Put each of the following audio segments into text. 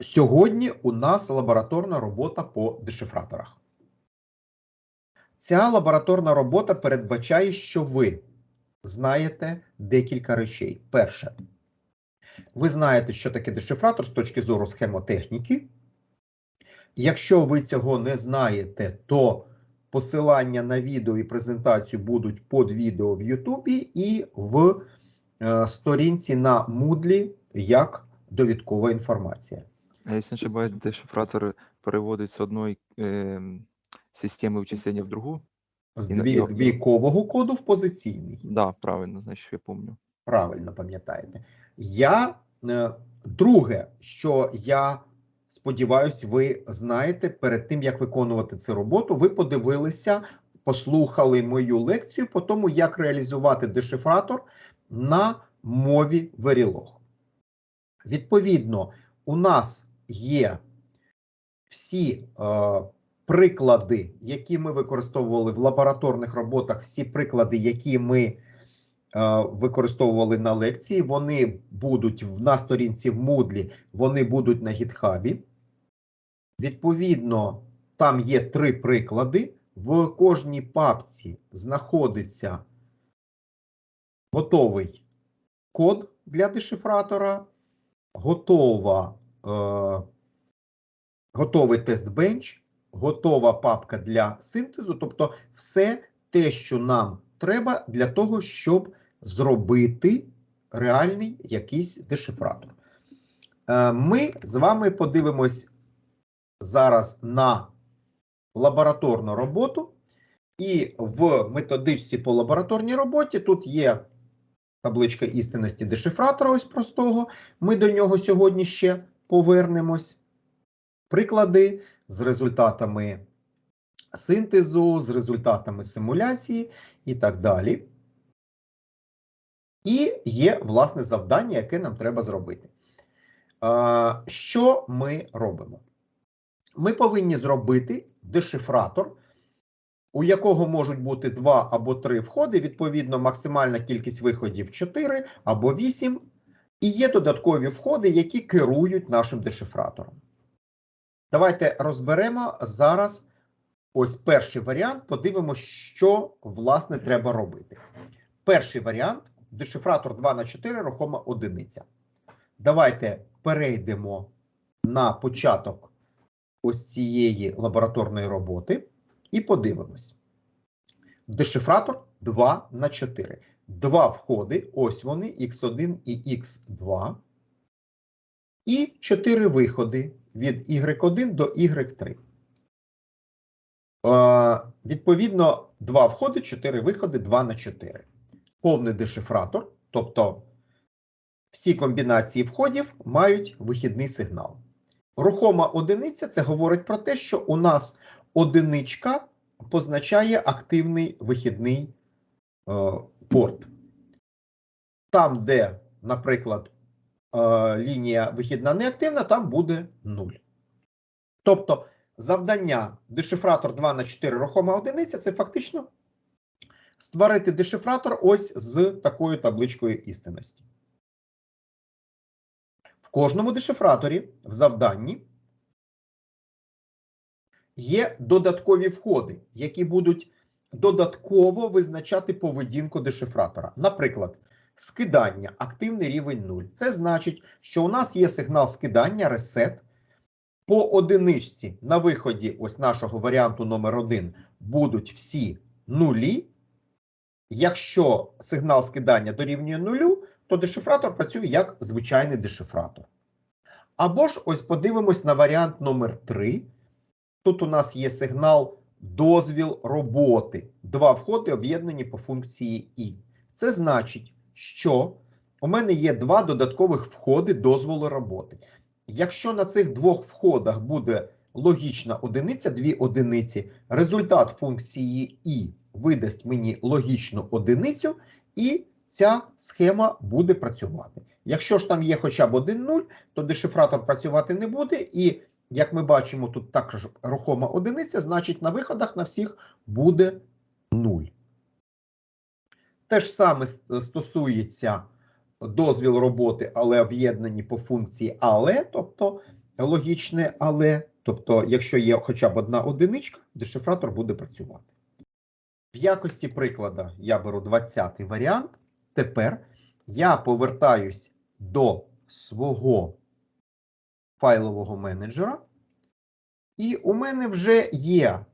Сьогодні у нас лабораторна робота по дешифраторах. Ця лабораторна робота передбачає, що ви знаєте декілька речей. Перше, ви знаєте, що таке дешифратор з точки зору схемотехніки. Якщо ви цього не знаєте, то посилання на відео і презентацію будуть під відео в Ютубі і в е, сторінці на Moodle як довідкова інформація. А если не ошибаюсь, дешифратор переводить с одной эм, системы вычисления в другую? З І на- дві, і- двійкового коду в позиційний. Да, правильно, значит, я помню. Правильно пам'ятаєте. Я е, друге, що я сподіваюся, ви знаєте, перед тим як виконувати цю роботу, ви подивилися, послухали мою лекцію по тому, як реалізувати дешифратор на мові Verilog. Відповідно, у нас є всі е, приклади, які ми використовували в лабораторних роботах, всі приклади, які ми е, використовували на лекції, вони будуть на сторінці в Moodle, вони будуть на GitHub. Відповідно, там є три приклади. В кожній папці знаходиться готовий код для дешифратора, готова, готовий тест-бенч, готова папка для синтезу, тобто все те, що нам треба для того, щоб зробити реальний якийсь дешифратор. Е, Ми з вами подивимось зараз на лабораторну роботу. І в методичці по лабораторній роботі тут є табличка істинності дешифратора, ось простого. Ми до нього сьогодні ще повернемось. Приклади з результатами синтезу, з результатами симуляції і так далі. І є власне завдання, яке нам треба зробити. Що ми робимо? Ми повинні зробити дешифратор, у якого можуть бути два або три входи, відповідно, максимальна кількість виходів 4 або 8, і є додаткові входи, які керують нашим дешифратором. Давайте розберемо зараз ось перший варіант, подивимося, що власне треба робити. Перший варіант дешифратор 2 на 4 рухома одиниця. Давайте перейдемо на початок ось цієї лабораторної роботи і подивимось. Дешифратор 2 на 4. Два входи, ось вони, X1 і X2. І 4 виходи від Y1 до Y3. Е, відповідно, два входи, 4 виходи, 2 на 4. Повний дешифратор, тобто всі комбінації входів мають вихідний сигнал. Рухома одиниця це говорить про те, що у нас одиничка позначає активний вихідний порт. Там, де, наприклад, е, лінія вихідна неактивна, там буде 0. Тобто завдання дешифратор 2 на 4 рухома одиниця це фактично створити дешифратор ось з такою табличкою істинності. В кожному дешифраторі в завданні є додаткові входи, які будуть додатково визначати поведінку дешифратора. Наприклад, скидання, активний рівень 0. Це значить, що у нас є сигнал скидання reset. По одиничці на виході ось нашого варіанту номер 1 будуть всі нулі. Якщо сигнал скидання дорівнює нулю, то дешифратор працює як звичайний дешифратор. Або ж ось подивимось на варіант номер 3. Тут у нас є сигнал дозвіл роботи. Два входи об'єднані по функції І. Це значить, що у мене є два додаткових входи дозволу роботи. Якщо на цих двох входах буде логічна одиниця, дві одиниці, результат функції І видасть мені логічну одиницю, і ця схема буде працювати. Якщо ж там є хоча б один нуль, то дешифратор працювати не буде, і як ми бачимо, тут також рухома одиниця, значить на виходах на всіх буде 0. Те ж саме стосується дозвіл роботи, але об'єднані по функції але, тобто логічне але, тобто, якщо є хоча б одна одиничка, дешифратор буде працювати. В якості приклада я беру 20-й варіант. Тепер я повертаюсь до свого файлового менеджера, і у мене вже є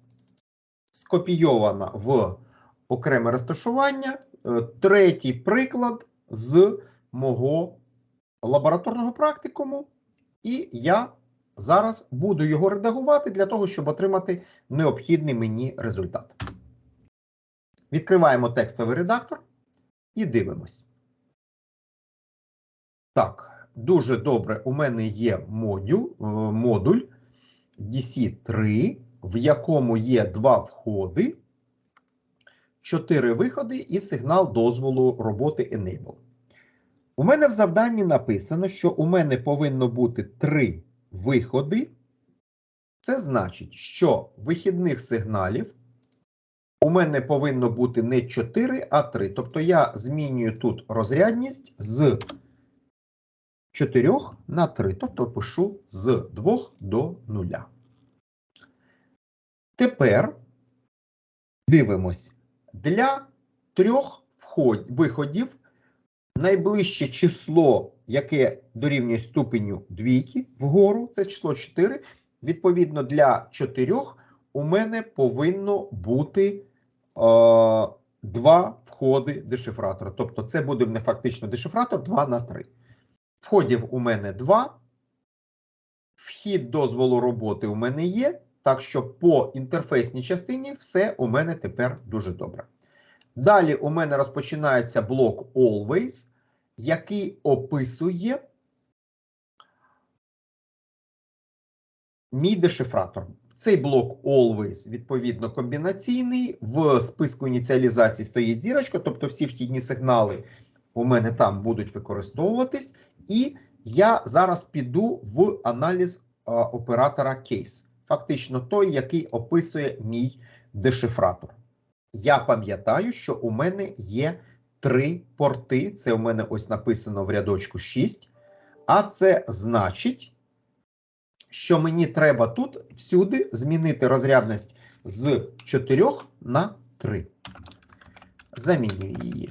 скопійована в окреме розташування е, третій приклад з мого лабораторного практикуму, і я зараз буду його редагувати для того, щоб отримати необхідний мені результат. Відкриваємо текстовий редактор і дивимось. Так, дуже добре. У мене є модуль, е, модуль DC3, в якому є два входи, чотири виходи і сигнал дозволу роботи Enable. У мене в завданні написано, що у мене повинно бути три виходи. Це значить, що вихідних сигналів у мене повинно бути не 4, а 3. Тобто я змінюю тут розрядність з 4 на 3. Тобто пишу з 2 до 0. Тепер дивимось. Для трьох виходів найближче число, яке дорівнює ступеню двійки вгору, це число 4. Відповідно, для чотирьох у мене повинно бути е, два входи дешифратора. Тобто, це буде не фактично дешифратор 2 на 3. Входів у мене 2. Вхід дозволу роботи у мене є. Так що по інтерфейсній частині все у мене тепер дуже добре. Далі у мене розпочинається блок Always, який описує мій дешифратор. Цей блок Always, відповідно, комбінаційний. В списку ініціалізації стоїть зірочка, тобто всі вхідні сигнали у мене там будуть використовуватись. І я зараз піду в аналіз оператора Case. Фактично той, який описує мій дешифратор. Я пам'ятаю, що у мене є три порти. Це у мене ось написано в рядочку 6. А це значить, що мені треба тут всюди змінити розрядність з 4 на 3. Замінюю її.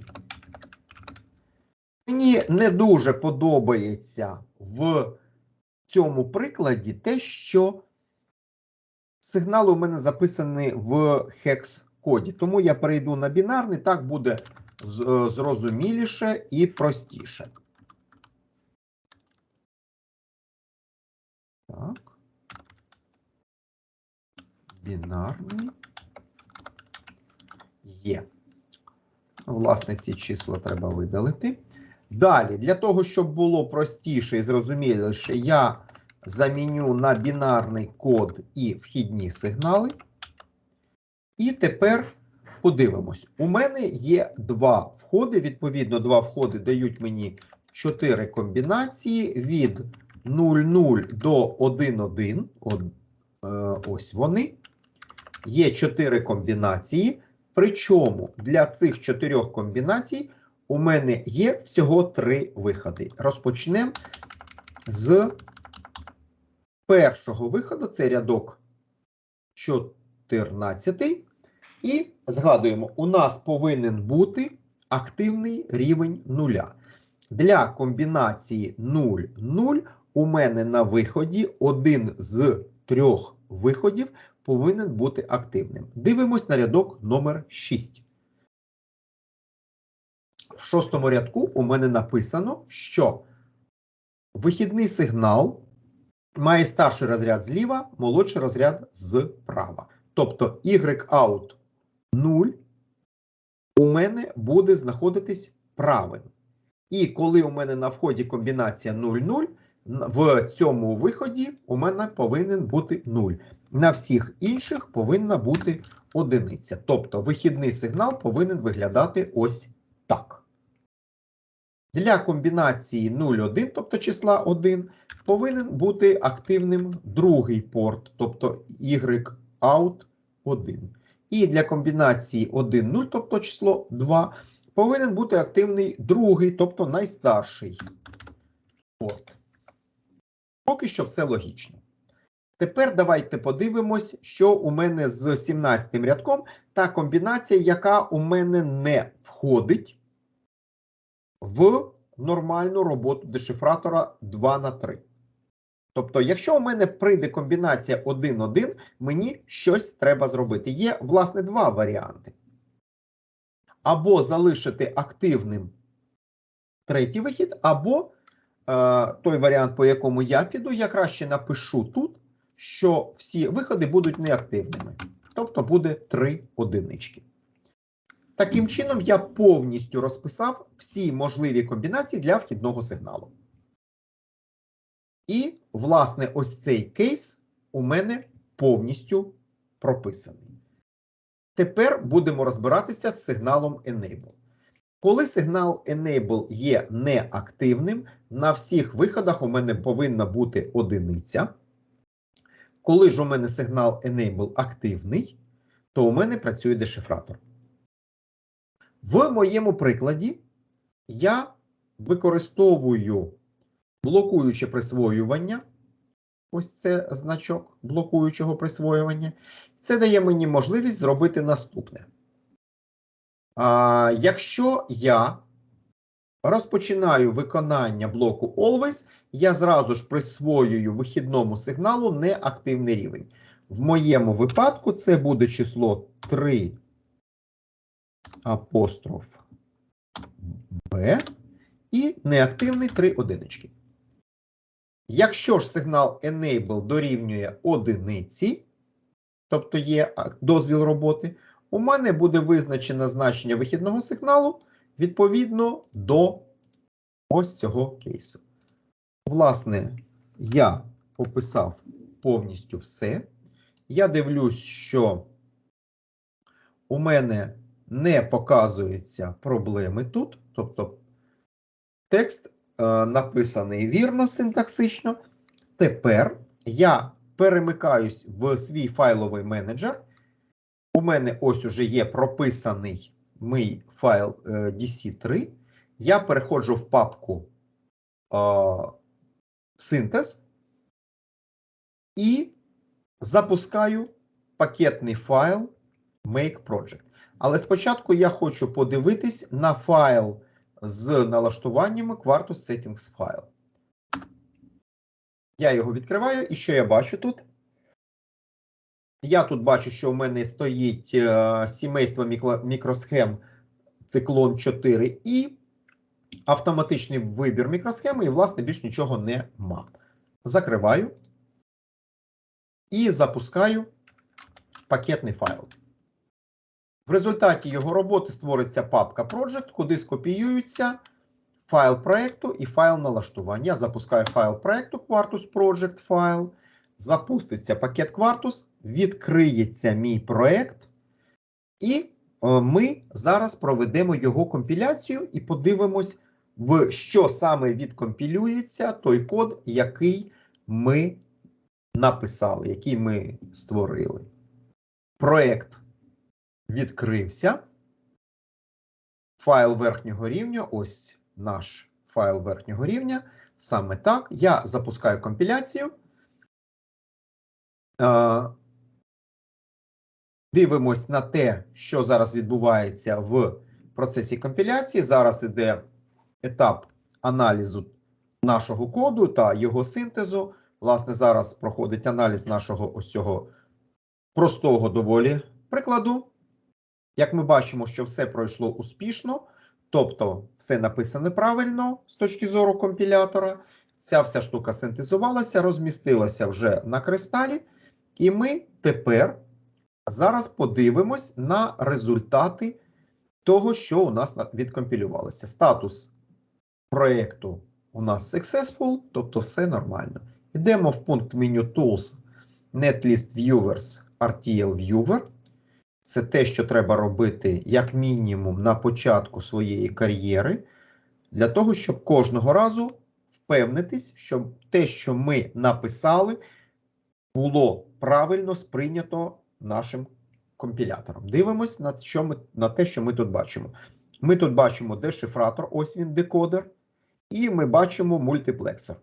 Мені не дуже подобається в цьому прикладі те, що сигнал у мене записаний в хекс-коді. Тому я перейду на бінарний, так буде зрозуміліше і простіше. Так. Бінарний. Є. Власне, ці числа треба видалити. Далі, для того, щоб було простіше і зрозуміліше, я заміню на бінарний код і вхідні сигнали. І тепер подивимось. У мене є два входи. Відповідно, два входи дають мені 4 комбінації від 0,0 до 1,1. Е, Ось вони. Є 4 комбінації. Причому для цих чотирьох комбінацій у мене є всього три виходи. Розпочнемо з першого виходу. Це рядок 14. І згадуємо, у нас повинен бути активний рівень нуля. Для комбінації 0-0 у мене на виході один з трьох виходів повинен бути активним. Дивимось на рядок номер 6. В шостому рядку у мене написано, що вихідний сигнал має старший розряд зліва, молодший розряд зправа. Тобто Y-out 0 у мене буде знаходитись правим. І коли у мене на вході комбінація 0-0, в цьому виході у мене повинен бути 0. На всіх інших повинна бути одиниця. Тобто вихідний сигнал повинен виглядати ось так. Для комбінації 0,1, тобто числа 1, повинен бути активним другий порт, тобто Y-out 1. І для комбінації 1,0, тобто число 2, повинен бути активний другий, тобто найстарший порт. Поки що все логічно. Тепер давайте подивимось, що у мене з 17 рядком та комбінація, яка у мене не входить в нормальну роботу дешифратора 2 на 3. Тобто, якщо у мене прийде комбінація 1-1, мені щось треба зробити. Є, власне, два варіанти. Або залишити активним третій вихід, або е, той варіант, по якому я піду, я краще напишу тут, що всі виходи будуть неактивними. Тобто буде три одинички. Таким чином, я повністю розписав всі можливі комбінації для вхідного сигналу. І, власне, ось цей кейс у мене повністю прописаний. Тепер будемо розбиратися з сигналом Enable. Коли сигнал Enable є неактивним, на всіх виходах у мене повинна бути одиниця. Коли ж у мене сигнал Enable активний, то у мене працює дешифратор. В моєму прикладі я використовую блокуюче присвоювання. Ось це значок блокуючого присвоювання. Це дає мені можливість зробити наступне. А, Якщо я розпочинаю виконання блоку Always, я зразу ж присвоюю вихідному сигналу неактивний рівень. В моєму випадку це буде число 3 апостроф B і неактивний 3 одинички. Якщо ж сигнал Enable дорівнює одиниці, тобто є дозвіл роботи, у мене буде визначено значення вихідного сигналу відповідно до ось цього кейсу. Власне, я описав повністю все. Я дивлюсь, що у мене не показуються проблеми тут, тобто текст е, написаний вірно синтаксично. Тепер я перемикаюсь в свій файловий менеджер. У мене ось уже є прописаний мій файл е, DC3. Я переходжу в папку е, синтез і запускаю пакетний файл Make Project. Але спочатку я хочу подивитись на файл з налаштуваннями Quartus Settings File. Я його відкриваю, і що я бачу тут? Я тут бачу, що у мене стоїть е, сімейство мікро, мікросхем циклон 4 і автоматичний вибір мікросхеми, і, власне, більш нічого нема. Закриваю і запускаю пакетний файл. В результаті його роботи створиться папка Project, куди скопіюються файл проекту і файл налаштування. Я запускаю файл проекту Quartus Project файл, запуститься пакет Quartus, відкриється мій проект, і е, ми зараз проведемо його компіляцію і подивимось, в що саме відкомпілюється той код, який ми написали, який ми створили. Проект відкрився. Файл верхнього рівня. Ось наш файл верхнього рівня. Саме так. Я запускаю компіляцію. Е, Дивимось на те, що зараз відбувається в процесі компіляції. Зараз іде етап аналізу нашого коду та його синтезу. Власне, зараз проходить аналіз нашого ось цього простого доволі прикладу. Як ми бачимо, що все пройшло успішно, тобто все написане правильно з точки зору компілятора. Ця вся штука синтезувалася, розмістилася вже на кристалі, і ми тепер зараз подивимось на результати того, що у нас відкомпілювалося. Статус проєкту у нас successful, тобто все нормально. Йдемо в пункт меню Tools, Netlist Viewers, RTL Viewer. Це те, що треба робити як мінімум на початку своєї кар'єри, для того, щоб кожного разу впевнитись, що те, що ми написали, було правильно сприйнято нашим компілятором. Дивимось на, що ми, на те, що ми тут бачимо. Ми тут бачимо дешифратор, ось він декодер, і ми бачимо мультиплексор.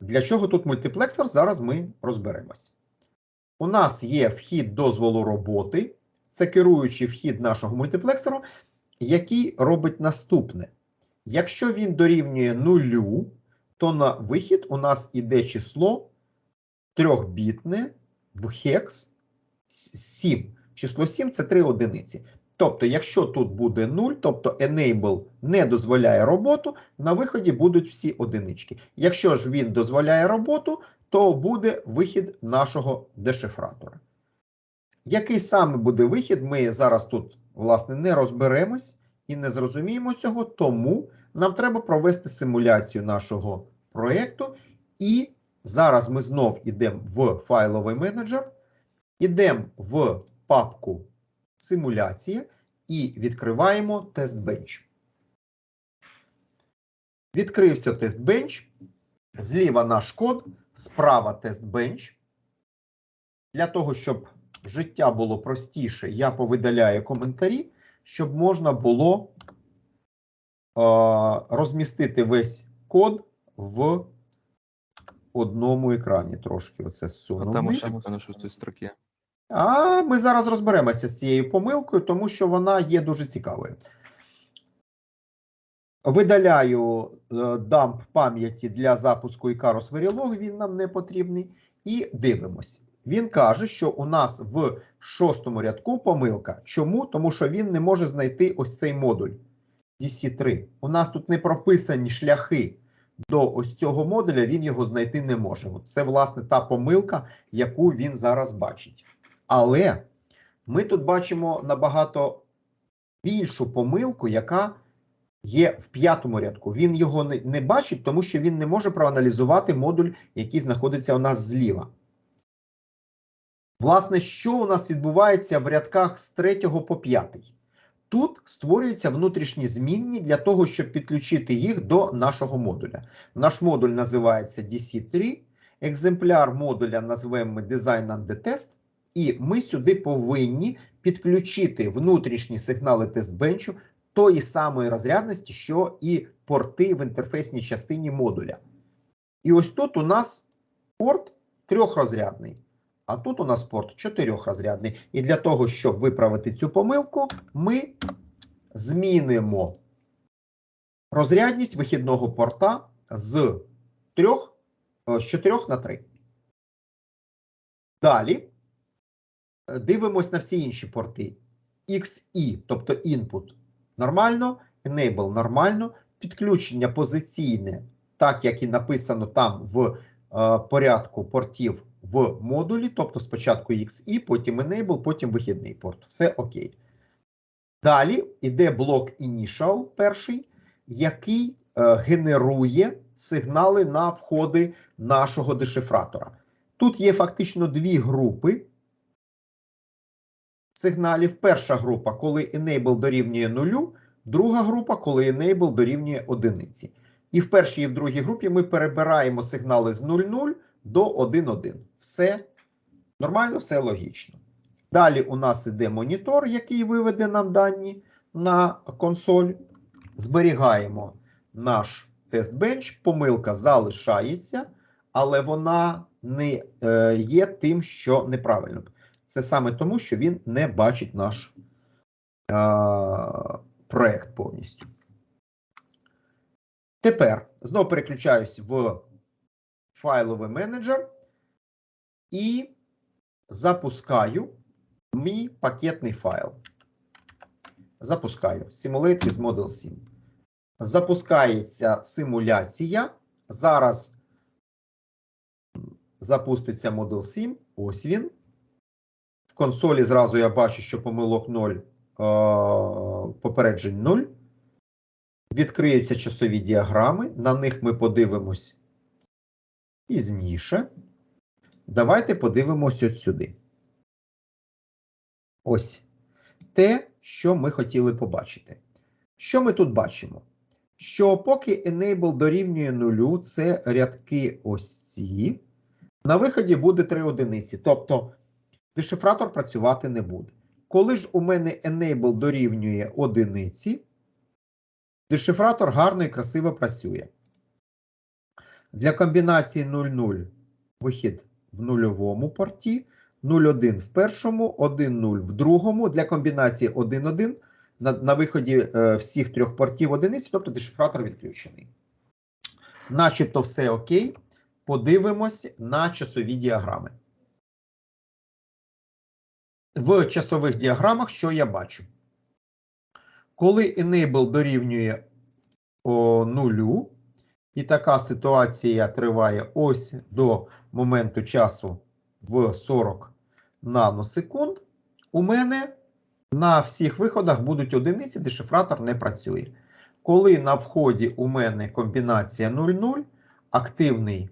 Для чого тут мультиплексор? Зараз ми розберемось. У нас є вхід дозволу роботи, це керуючий вхід нашого мультиплексору, який робить наступне. Якщо він дорівнює нулю, то на вихід у нас іде число трьохбітне в хекс 7. Число 7 це 3 одиниці. Тобто, якщо тут буде 0, тобто enable не дозволяє роботу, на виході будуть всі одинички. Якщо ж він дозволяє роботу, то буде вихід нашого дешифратора. Який саме буде вихід, ми зараз тут, власне, не розберемось і не зрозуміємо цього, тому нам треба провести симуляцію нашого проєкту. І зараз ми знов йдемо в файловий менеджер, йдемо в папку симуляція і відкриваємо TestBench. Відкрився TestBench. Зліва наш код, справа TestBench. Для того, щоб життя було простіше, я повидаляю коментарі, щоб можна було е, розмістити весь код в одному екрані. Трошки оце А там на шостій строкі. А ми зараз розберемося з цією помилкою, тому що вона є дуже цікавою. Видаляю е, дамп пам'яті для запуску Icarus Verilog, він нам не потрібний. І дивимось. Він каже, що у нас в шостому рядку помилка. Чому? Тому що він не може знайти ось цей модуль DC3. У нас тут не прописані шляхи до ось цього модуля, він його знайти не може. Це, власне, та помилка, яку він зараз бачить. Але ми тут бачимо набагато більшу помилку, яка є в п'ятому рядку. Він його не, не бачить, тому що він не може проаналізувати модуль, який знаходиться у нас зліва. Власне, що у нас відбувається в рядках з 3 по 5? Тут створюються внутрішні змінні для того, щоб підключити їх до нашого модуля. Наш модуль називається DC3, екземпляр модуля назвемо ми Design and Test, і ми сюди повинні підключити внутрішні сигнали тестбенчу тої самої розрядності, що і порти в інтерфейсній частині модуля. І ось тут у нас порт трьохрозрядний, а тут у нас порт чотирьохрозрядний. І для того, щоб виправити цю помилку, ми змінимо розрядність вихідного порта з 3, з 4 на 3. Далі е, дивимось на всі інші порти. XE, тобто input нормально, enable нормально, підключення позиційне, так як і написано там в е, порядку портів в модулі, тобто спочатку XE, потім enable, потім вихідний порт. Все окей. Далі йде блок initial перший, який е, генерує сигнали на входи нашого дешифратора. Тут є фактично дві групи сигналів. Перша група, коли enable дорівнює нулю, друга група, коли enable дорівнює одиниці. І в першій і в другій групі ми перебираємо сигнали з 0,0 до 1,1. Все нормально, все логічно. Далі у нас іде монітор, який виведе нам дані на консоль. Зберігаємо наш тест-бенч, помилка залишається, але вона не е, є тим, що неправильно. Це саме тому, що він не бачить наш е, проект повністю. Тепер знову переключаюсь в файловий менеджер і запускаю мій пакетний файл. Запускаю Simulate with Model 7. Запускається симуляція. Зараз запуститься Model 7. Ось він. Консолі зразу я бачу, що помилок 0, е, попереджень 0. Відкриються часові діаграми. На них ми подивимось пізніше. Давайте подивимось от сюди. Ось те, що ми хотіли побачити. Що ми тут бачимо? Що поки enable дорівнює нулю, це рядки ось ці. На виході буде 3 одиниці. Тобто дешифратор працювати не буде. Коли ж у мене enable дорівнює одиниці, дешифратор гарно і красиво працює. Для комбінації 0,0 вихід в нульовому порті, 0,1 в першому, 1,0 в другому. Для комбінації 1,1 на, на виході е, всіх трьох портів одиниць, тобто дешифратор відключений. Начебто все окей. Подивимось на часові діаграми. В часових діаграмах що я бачу? Коли enable дорівнює о, нулю, і така ситуація триває ось до моменту часу в 40 наносекунд, у мене на всіх виходах будуть одиниці, дешифратор не працює. Коли на вході у мене комбінація 0,0, активний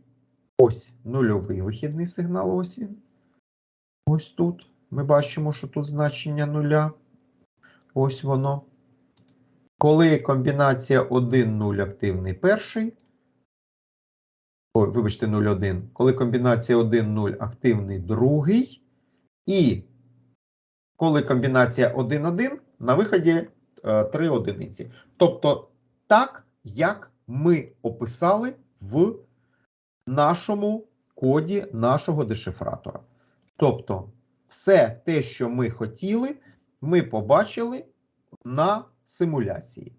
ось нульовий вихідний сигнал, ось він. Ось тут. Ми бачимо, що тут значення нуля. Ось воно. Коли комбінація 1-0 активний перший. Ой, вибачте, 0,1. Коли комбінація 1-0 активний другий. І коли комбінація 1-1, на виході е, 3 одиниці. Тобто, так, як ми описали в нашому коді нашого дешифратора. Тобто, все те, що ми хотіли, ми побачили на симуляції.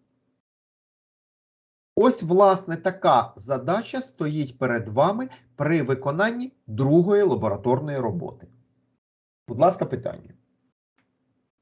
Ось, власне, така задача стоїть перед вами при виконанні другої лабораторної роботи. Будь ласка, питання.